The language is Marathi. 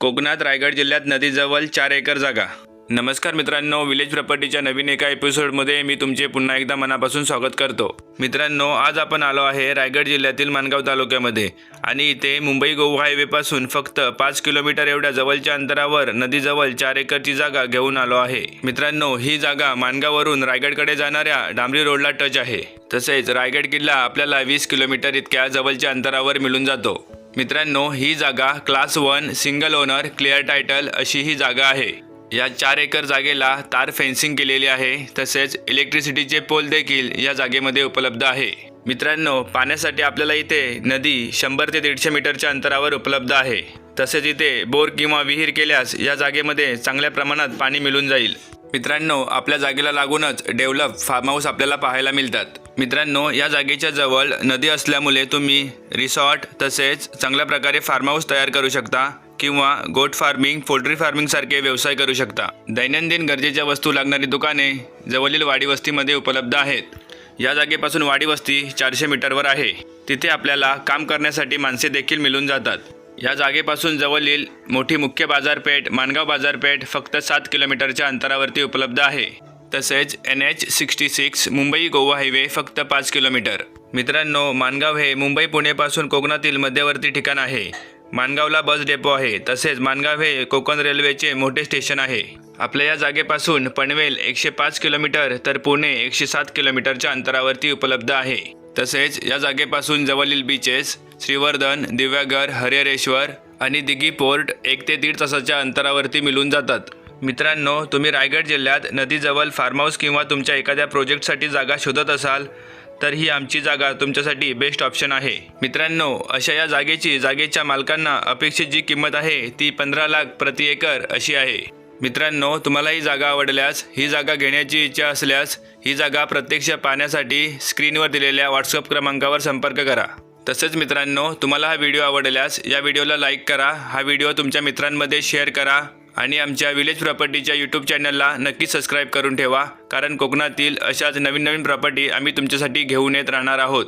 कोकणात रायगड जिल्ह्यात नदीजवळ चार एकर जागा. नमस्कार मित्रांनो विलेज प्रॉपर्टीच्या नवीन एका एपिसोडमध्ये मी तुमचे पुन्हा एकदा मनापासून स्वागत करतो. मित्रांनो आज आपण आलो आहे रायगड जिल्ह्यातील माणगाव तालुक्यामध्ये आणि इथे मुंबई गोवा हायवेपासून फक्त पाच किलोमीटर एवढ्या जवळच्या अंतरावर नदीजवळ चार एकरची जागा घेऊन आलो आहे. मित्रांनो ही जागा माणगाववरून रायगडकडे जाणाऱ्या डांबरी रोडला टच आहे. तसेच रायगड किल्ला आपल्याला वीस किलोमीटर इतक्या जवळच्या अंतरावर मिळून जातो. मित्रांनो ही जागा class one single owner clear title अशी ही जागा आहे. या चार एकर जागेला तार फेन्सिंग केलेली आहे तसेच इलेक्ट्रिसिटीचे पोल देखील या जागेमध्ये उपलब्ध आहे. मित्रांनो पाण्यासाठी आपल्याला इथे नदी शंभर ते दीडशे मीटरच्या अंतरावर उपलब्ध आहे. तसेच इथे बोर किंवा विहीर केल्यास या जागेमध्ये चांगल्या प्रमाणात पाणी मिळून जाईल. मित्रांनो आपल्या जागेला लागूनच डेव्हलप फार्म हाऊस आपल्याला पाहायला मिळतात. मित्रांनो या जागेच्या जवळ नदी असल्यामुळे तुम्ही रिसॉर्ट तसेच चांगल्या प्रकारे फार्म हाऊस तयार करू शकता किंवा गोट फार्मिंग पोल्ट्री फार्मिंग सारखे व्यवसाय करू शकता. दैनंदिन गरजेच्या वस्तू लागणारी दुकाने जवळील वाडी वस्तीमध्ये उपलब्ध आहेत. या जागेपासून वाडी वस्ती चारशे मीटरवर आहे. तिथे आपल्याला काम करण्यासाठी माणसे देखील मिळून जातात. या जागेपासून जवळील मोठी मुख्य बाजारपेठ माणगाव बाजारपेठ फक्त सात किलोमीटरच्या अंतरावरती उपलब्ध आहे. तसेच N H sixty six Mumbai Goa highway फक्त पाच किलोमीटर. मित्रांनो माणगाव हे मुंबई पुणेपासून कोकणातील मध्यवर्ती ठिकाण आहे. माणगावला बस डेपो आहे. तसेच माणगाव हे कोकण रेल्वेचे मोठे स्टेशन आहे. आपल्या या जागेपासून पनवेल एकशे पाच किलोमीटर तर पुणे एकशे सात किलोमीटरच्या अंतरावरती उपलब्ध आहे. तसेच या जागेपासून जवळील बीचेस श्रीवर्धन दिव्यागर हरिहरेश्वर आणि दिघी पोर्ट एक ते दीड तासाच्या अंतरावरती मिळून जातात. मित्रांनो तुम्ही रायगड जिल्ह्यात नदीजवळ फार्म हाऊस किंवा तुमच्या एखाद्या प्रोजेक्टसाठी जागा शोधत असाल तर ही आमची जागा तुमच्यासाठी बेस्ट ऑप्शन आहे. मित्रांनो अशा या जागेची जागेच्या मालकांना अपेक्षित जी किंमत आहे ती पंधरा लाख प्रति एकर अशी आहे. मित्रांनो तुम्हाला ही जागा आवडल्यास ही जागा घेण्याची इच्छा असल्यास ही जागा प्रत्यक्ष पाहण्यासाठी स्क्रीनवर दिलेल्या व्हॉट्सअप क्रमांकावर संपर्क करा. तसेच मित्रांनो तुम्हाला हा व्हिडिओ आवडल्यास या व्हिडिओला लाईक करा हा व्हिडिओ तुमच्या मित्रांमध्ये शेअर करा. आणि आमच्या विलेज प्रॉपर्टीच्या यूट्यूब चॅनलला नक्की सबस्क्राईब करून ठेवा कारण कोकणातील अशाच नवीन नवीन प्रॉपर्टी आम्ही तुमच्यासाठी घेऊन येत राहणार आहोत.